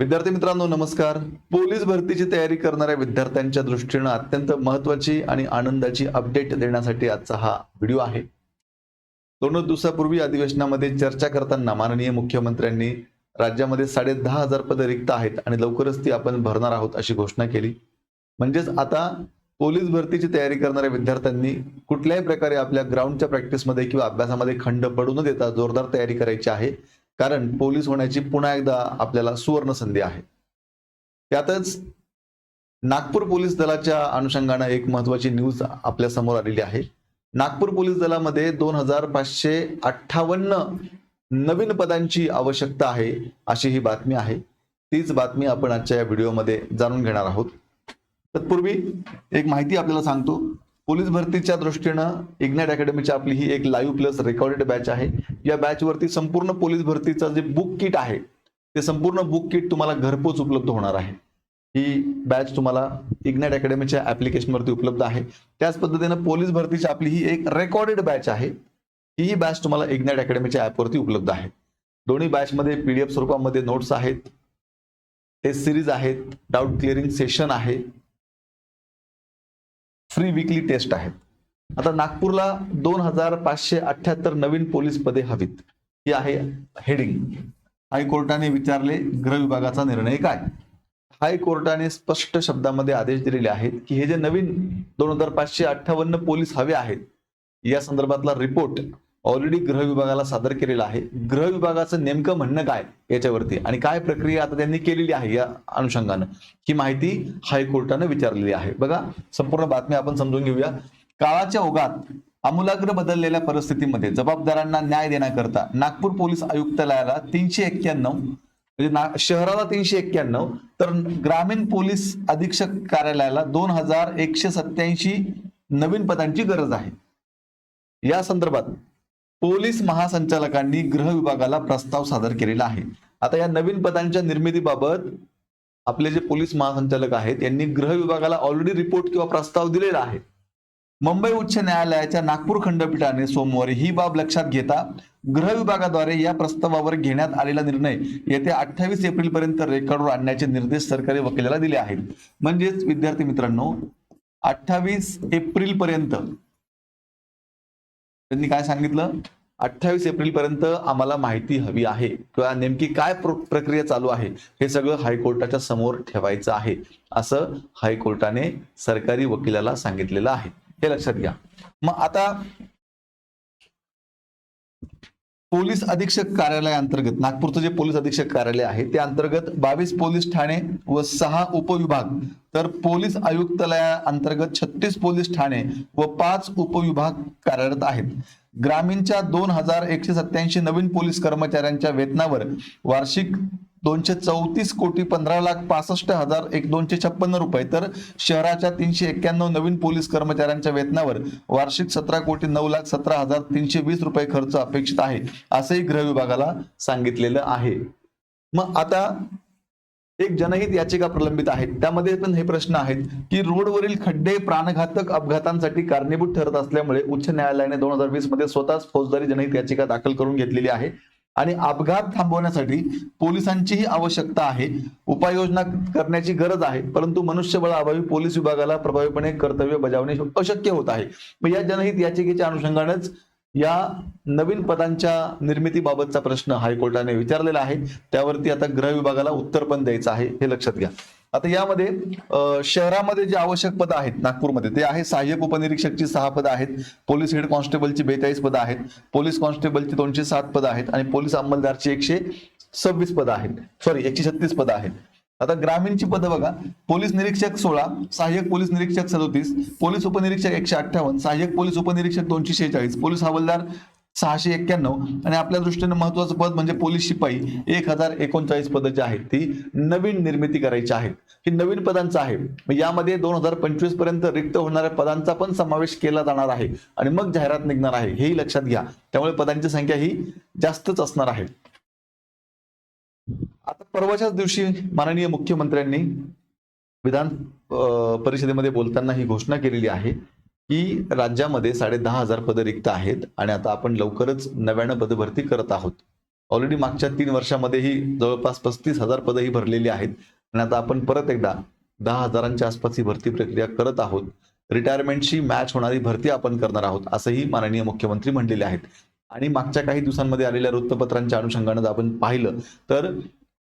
विद्यार्थी मित्रांनो नमस्कार. पोलीस भरतीची तयारी करणाऱ्या विद्यार्थ्यांच्या दृष्टीनं अत्यंत महत्वाची आणि आनंदाची अपडेट देण्यासाठी आजचा हा व्हिडिओ आहे. दोन दिवसापूर्वी अधिवेशनामध्ये चर्चा करताना माननीय मुख्यमंत्र्यांनी राज्यामध्ये साडे दहा हजार पद रिक्त आहेत आणि लवकरच ती आपण भरणार आहोत अशी घोषणा केली. म्हणजेच आता पोलीस भरतीची तयारी करणाऱ्या विद्यार्थ्यांनी कुठल्याही प्रकारे आपल्या ग्राउंडच्या प्रॅक्टिसमध्ये किंवा अभ्यासामध्ये खंड पडू न देता जोरदार तयारी करायची आहे. कारण पोलीस होण्याची पुन्हा एकदा आपल्याला सुवर्ण संधी आहे. त्यातच नागपूर पोलीस दलाच्या अनुषंगानं एक महत्वाची न्यूज आपल्यासमोर आलेली आहे. नागपूर पोलीस दलामध्ये दोन हजार पाचशे अठ्ठावन्न नवीन पदांची आवश्यकता आहे अशी ही बातमी आहे. तीच बातमी आपण आजच्या या व्हिडिओमध्ये जाणून घेणार आहोत. तत्पूर्वी एक माहिती आपल्याला सांगतो. पोलीस भरतीच्या दृष्टीनं इग्नॅट अकॅडमीची आपली ही एक लाईव्ह प्लस रेकॉर्डेड बॅच आहे. या बॅचवरती संपूर्ण पोलीस भरतीचं जे बुक किट आहे ते संपूर्ण बुक किट तुम्हाला घरपोच उपलब्ध होणार आहे. ही बॅच तुम्हाला इग्नॅट अकॅडमीच्या ऍप्लिकेशनवरती उपलब्ध आहे. त्याच पद्धतीनं पोलीस भरतीची आपली ही एक रेकॉर्डेड बॅच आहे. ही बॅच तुम्हाला इग्नॅट अकॅडमीच्या ॲपवरती उपलब्ध आहे. दोन्ही बॅचमध्ये पीडीएफ स्वरूपामध्ये नोट्स आहेत. टेस्ट सिरीज आहेत. डाऊट क्लिअरिंग सेशन आहे. फ्री विकली टेस्ट आहेत. आता नागपूरला दोन हजार पाचशे अठ्याहत्तर नवीन पोलीस पदे हवीत. ही आहे हेडिंग हायकोर्टाने विचारले गृह विभागाचा निर्णय काय? हायकोर्टाने स्पष्ट शब्दामध्ये आदेश दिलेले आहेत की हे जे नवीन दोन हजार पाचशे अठ्ठावन्न पोलीस हवे आहेत या संदर्भातला रिपोर्ट ऑलरेडी गृह विभागाला सादर केलेला आहे. गृह विभागाचं नेमकं म्हणणं काय याच्यावरती? आणि काय प्रक्रिया आता त्यांनी केलेली आहे या अनुषंगानं? ही माहिती हायकोर्टानं विचारलेली आहे. बघा संपूर्ण बातमी आपण समजून घेऊया. काळाच्या ओघात आमूलाग्र बदललेल्या परिस्थितीमध्ये जबाबदारांना न्याय देण्याकरता नागपूर पोलीस आयुक्तालयाला तीनशे एक्क्याण्णव म्हणजे शहराला तीनशे एक्क्याण्णव तर ग्रामीण पोलीस अधीक्षक कार्यालयाला दोन हजार एकशे सत्याऐंशी नवीन पदांची गरज आहे. या संदर्भात पोलीस महासंचालकांनी गृह विभागाला प्रस्ताव सादर केलेला आहे. आता या नवीन पदांच्या निर्मितीबाबत आपले जे पोलीस महासंचालक आहेत यांनी गृह विभागाला ऑलरेडी रिपोर्ट किंवा प्रस्ताव दिलेला आहे. मुंबई उच्च न्यायालयाच्या नागपूर खंडपीठाने सोमवारी ही बाब लक्षात घेता गृह विभागाद्वारे या प्रस्तावावर घेण्यात आलेला निर्णय येत्या अठ्ठावीस एप्रिल पर्यंत रेकॉर्डवर आणण्याचे निर्देश सरकारी वकिलाला दिले आहेत. म्हणजेच विद्यार्थी मित्रांनो अठ्ठावीस एप्रिल पर्यंत त्यांनी काय सांगितलं? अठ्ठावीस एप्रिल पर्यंत आम्हाला माहिती हवी आहे. किंवा नेमकी काय प्रक्रिया चालू आहे? हे सगळं हायकोर्टाच्या समोर ठेवायचं आहे. असं हायकोर्टाने सरकारी वकिलाला सांगितलेलं आहे. हे लक्षात घ्या. मग आता पोलीस अधीक्षक कार्यालयाअंतर्गत नागपूरचं जे पोलीस अधीक्षक कार्यालय आहे त्या अंतर्गत बावीस पोलीस ठाणे व सहा उपविभाग. तर पोलीस आयुक्तालया अंतर्गत छत्तीस पोलीस ठाणे व पाच उपविभाग कार्यरत आहेत. ग्रामीणच्या दोन हजार एकशे सत्याऐंशी नवीन पोलीस कर्मचाऱ्यांच्या वेतनावर वार्षिक दोनशे चौतीस कोटी पंधरा लाख पासष्ट हजार एक दोनशे छप्पन्न रुपये. तर शहराच्या तीनशे एक्क्याण्णव नवीन पोलीस कर्मचाऱ्यांच्या वेतनावर वार्षिक सतरा कोटी नऊ लाख सतरा हजार तीनशे वीस रुपये खर्च अपेक्षित आहे असंही गृह विभागाला सांगितलेलं आहे. मग आता एक जनहित याचिका प्रलंबित आहे. त्यामध्ये पण हे प्रश्न आहेत की रोडवरील खड्डे प्राणघातक अपघातांसाठी कारणीभूत ठरत असल्यामुळे उच्च न्यायालयाने दोन हजार वीसमध्ये स्वतःच फौजदारी जनहित याचिका दाखल करून घेतलेली आहे. आणि अपघात थांबवण्यासाठी पोलिसांचीही आवश्यकता आहे. उपाययोजना करण्याची गरज आहे. परंतु मनुष्यबळाअभावी पोलीस विभागाला प्रभावीपणे कर्तव्य बजावणे अशक्य होत आहे. मग या जनहित याचिकेच्या अनुषंगानेच या नवीन पदांच्या निर्मितीबाबतचा प्रश्न हायकोर्टाने विचारलेला आहे. त्यावरती आता गृह विभागाला उत्तर पण द्यायचं आहे हे लक्षात घ्या. आता यामध्ये शहरामध्ये जे आवश्यक पद आहेत नागपूरमध्ये ते आहे सहाय्यक उपनिरीक्षकची सहा पद आहेत पोलीस हेड कॉन्स्टेबलची बेचाळीस पद आहेत पोलीस कॉन्स्टेबलची दोनशे सात पद आहेत आणि पोलीस अंमलदारची एकशे सव्वीस पद आहेत. सॉरी एकशे छत्तीस पद आहेत. आता ग्रामीणची पदं बघा पोलीस निरीक्षक सोळा सहाय्यक पोलीस निरीक्षक सदोतीस पोलीस उपनिरीक्षक एकशे अठ्ठावन्न सहाय्यक पोलीस उपनिरीक्षक दोनशे शेहेचाळीस पोलीस हवालदार सहाशे एक्क्याण्णव. आणि आपल्या दृष्टीने महत्वाचं पद म्हणजे पोलीस शिपाई. एक हजार एकोणचाळीस पदं जी आहेत ती नवीन निर्मिती करायची आहेत. ही नवीन पदांचं आहे. मग यामध्ये दोन हजार पंचवीसपर्यंत रिक्त होणाऱ्या पदांचा पण समावेश केला जाणार आहे. आणि मग जाहिरात निघणार आहे. हेही लक्षात घ्या. त्यामुळे पदांची संख्या ही जास्तच असणार आहे. आता परवाच्याच दिवशी माननीय मुख्यमंत्र्यांनी विधान परिषदेमध्ये बोलताना ही घोषणा केलेली आहे. की राज्यामध्ये साडे दहा हजार पदं रिक्त आहेत आणि आता आपण लवकरच नव्यानं पदभरती करत आहोत. ऑलरेडी मागच्या तीन वर्षामध्येही जवळपास पस्तीस हजार पदं ही भरलेली आहेत आणि आता आपण परत एकदा दहा हजारांच्या आसपास ही भरती प्रक्रिया करत आहोत. रिटायरमेंटशी मॅच होणारी भरती आपण करणार आहोत असंही माननीय मुख्यमंत्री म्हणलेले आहेत. आणि मागच्या काही दिवसांमध्ये आलेल्या वृत्तपत्रांच्या अनुषंगानं जर आपण पाहिलं तर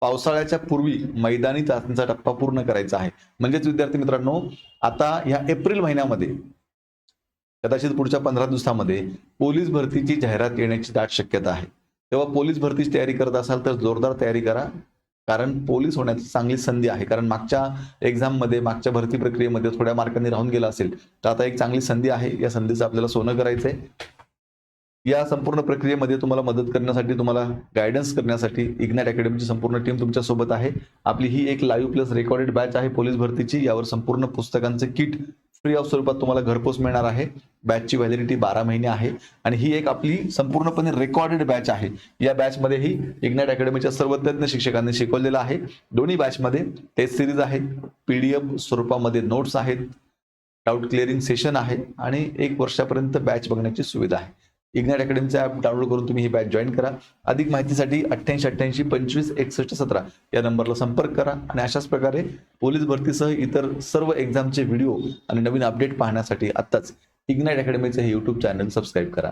पावसाळ्याच्या पूर्वी मैदानी चाचणीचा टप्पा पूर्ण करायचा आहे. म्हणजेच विद्यार्थी मित्रांनो आता ह्या एप्रिल महिन्यामध्ये कदाचित पुढच्या पंधरा दिवसामध्ये पोलीस भरतीची जाहिरात येण्याची दाट शक्यता आहे. तेव्हा पोलीस भरतीची तयारी करत असाल तर जोरदार तयारी करा. कारण पोलीस होण्याची चांगली संधी आहे. कारण मागच्या एक्झाममध्ये मागच्या भरती प्रक्रियेमध्ये थोड्या मार्कांनी राहून गेला असेल तर आता एक चांगली संधी आहे. या संधीचं आपल्याला सोनं करायचंय. या संपूर्ण प्रक्रियेमध्ये तुम्हाला मदत करण्यासाठी तुम्हाला गायडन्स करण्यासाठी इग्नॅट अकॅडमीची संपूर्ण टीम तुमच्यासोबत आहे. आपली ही एक लाईव्ह प्लस रेकॉर्डेड बॅच आहे. पोलीस भरतीची. यावर संपूर्ण पुस्तकांचे किट फ्री ऑफ स्वरूपात तुम्हाला घरपोच मिळणार आहे. बॅचची व्हॅलिडिटी बारा महिने आहे. आणि ही एक आपली संपूर्णपणे रेकॉर्डेड बॅच आहे. या बॅचमध्येही इग्नॅट अकॅडमीच्या सर्व तज्ञ शिक्षकांनी शिकवलेलं आहे. दोन्ही बॅचमध्ये टेस्ट सिरीज आहे. एफ स्वरूपामध्ये नोट्स आहेत. डाऊट क्लिअरिंग सेशन आहे. आणि एक वर्षापर्यंत बॅच बघण्याची सुविधा आहे. इग्नाइट अकॅडमीचा ॲप डाउनलोड करून तुम्ही ही बॅच जॉईन करा. अधिक माहितीसाठी अठ्ठ्याऐंशी अठ्ठ्याऐंशी पंचवीस एकसष्ट सतरा या नंबरला संपर्क करा आणि अशाच प्रकारे पोलीस भरतीसह इतर सर्व एक्झामचे व्हिडिओ आणि नवीन अपडेट पाहण्यासाठी आत्ताच इग्नाइट अकॅडमीचं हे यूट्यूब चॅनल सबस्क्राईब करा.